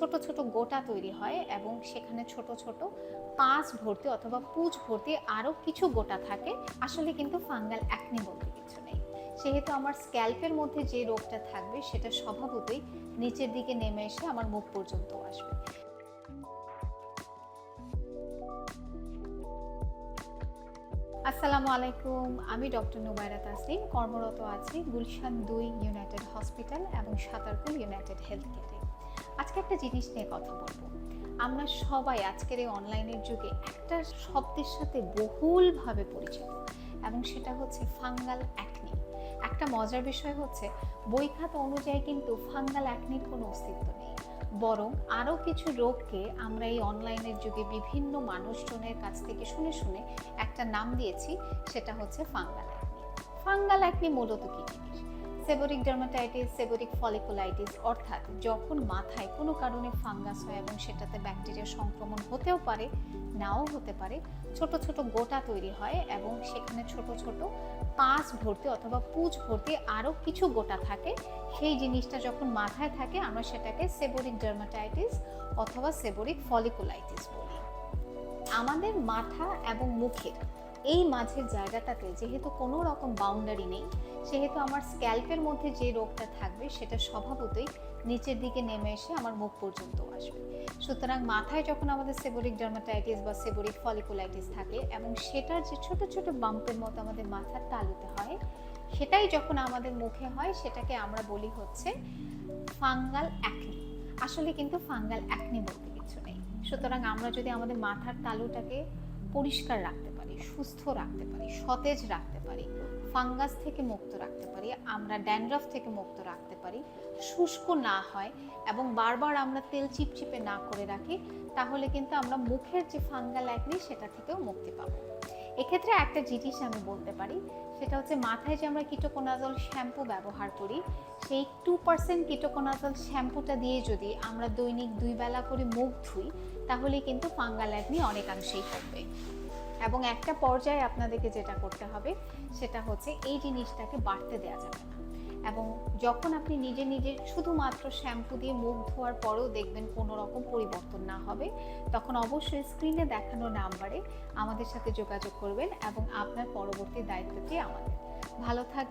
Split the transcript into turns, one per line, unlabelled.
ছোট ছোট গোটা তৈরি হয় এবং সেখানে ছোট ছোট পাঁচ ভর্তি অথবা পুজ ভর্তি আরও কিছু গোটা থাকে। আসলে কিন্তু ফাঙ্গাল অ্যাকনি বলতে কিছু নেই। সেহেতু আমার স্ক্যাল্পের মধ্যে যে রোগটা থাকবে সেটা স্বভাবতই নিচের দিকে নেমে এসে আমার মুখ পর্যন্ত আসবে। আসসালামু আলাইকুম, আমি ডক্টর নুবাইরা তাসলিম, কর্মরত আছি গুলশান দুই ইউনাইটেড হসপিটাল এবং সাতারকুল ইউনাইটেড হেলথ কেয়ারে। আজকে একটা জিনিস নিয়ে কথা বলব। আমরা সবাই আজকের এই অনলাইনের যুগে একটা শব্দের সাথে বহুলভাবে পরিচিত এবং সেটা হচ্ছে ফাঙ্গাল অ্যাকনি একটা মজার বিষয় হচ্ছে বই অনুযায়ী কিন্তু ফাঙ্গাল অ্যাকনির কোনো অস্তিত্ব নেই। বরং আরও কিছু রোগকে আমরা এই অনলাইনের যুগে বিভিন্ন মানুষজনের কাছ থেকে শুনে শুনে একটা নাম দিয়েছি, সেটা হচ্ছে ফাঙ্গাল অ্যাকনি ফাঙ্গাল অ্যাকনি মূলত কী জিনিস? সেবোরিক ডার্মাটাইটিস সেবোরিক ফলিকুলাইটিস অর্থাৎ যখন মাথায় কোনো কারণে ফাঙ্গাস হয় এবং সেটাতে ব্যাকটেরিয়া সংক্রমণ হতেও পারে, নাও হতে পারে, ছোট ছোট গোটা তৈরি হয় এবং সেখানে ছোট ছোট পাঁচ ভর্তি অথবা পুজ ভর্তি আরও কিছু গোটা থাকে। সেই জিনিসটা যখন মাথায় থাকে, আমরা সেটাকে সেবোরিক ডার্মাটাইটিস অথবা সেবোরিক ফলিকুলাইটিস বলি। আমাদের মাথা এবং মুখের এই মাঝের জায়গাটাতে যেহেতু কোনো রকম বাউন্ডারি নেই, সেহেতু আমার স্ক্যাল্পের মধ্যে যে রোগটা থাকবে সেটা স্বভাবতই নিচের দিকে নেমে এসে আমার মুখ পর্যন্ত আসবে। সুতরাং মাথায় যখন আমাদের সেবোরিক ডার্মাটাইটিস বা সেবোরিক ফলিকুলাইটিস থাকে এবং সেটার যে ছোট ছোট বাম্পের মতো আমাদের মাথার তালুতে হয়, সেটাই যখন আমাদের মুখে হয়, সেটাকে আমরা বলি হচ্ছে ফাঙ্গাল অ্যাকনি আসলে কিন্তু ফাঙ্গাল অ্যাকনি বলতে কিছু নেই। সুতরাং আমরা যদি আমাদের মাথার তালুটাকে পরিষ্কার রাখতে সুস্থ রাখতে পারি, সতেজ রাখতে পারি, ফাঙ্গাস থেকে মুক্ত রাখতে পারি, আমরা ড্যান্ড্রফ থেকে মুক্ত রাখতে পারি, শুষ্ক না হয় এবং বারবার আমরা তেল চিপচিপে না করে রাখি, তাহলে কিন্তু আমরা মুখের যে ফাঙ্গাল অ্যাকনি সেটা থেকেও মুক্তি পাবো। এক্ষেত্রে একটা জিনিস আমি বলতে পারি, সেটা হচ্ছে মাথায় যে আমরা কিটোকোনাজল শ্যাম্পু ব্যবহার করি, সেই টু পার্সেন্ট কিটোকোনাজল শ্যাম্পুটা দিয়ে যদি আমরা দৈনিক দুই বেলা করে মুখ ধুই, তাহলে কিন্তু ফাঙ্গাল অ্যাকনি অনেকাংশেই কমবে এবং একটা পর্যায়ে আপনাদেরকে যেটা করতে হবে, সেটা হচ্ছে এই জিনিসটাকে বাড়তে দেওয়া যাবে না। এবং যখন আপনি নিজে নিজে শুধুমাত্র শ্যাম্পু দিয়ে মুখ ধোয়ার পরেও দেখবেন কোনো রকম পরিবর্তন না হবে, তখন অবশ্যই স্ক্রিনে দেখানো নাম্বারে আমাদের সাথে যোগাযোগ করবেন এবং আপনার পরবর্তী দায়িত্বটি আমাদের। ভালো থাকবেন।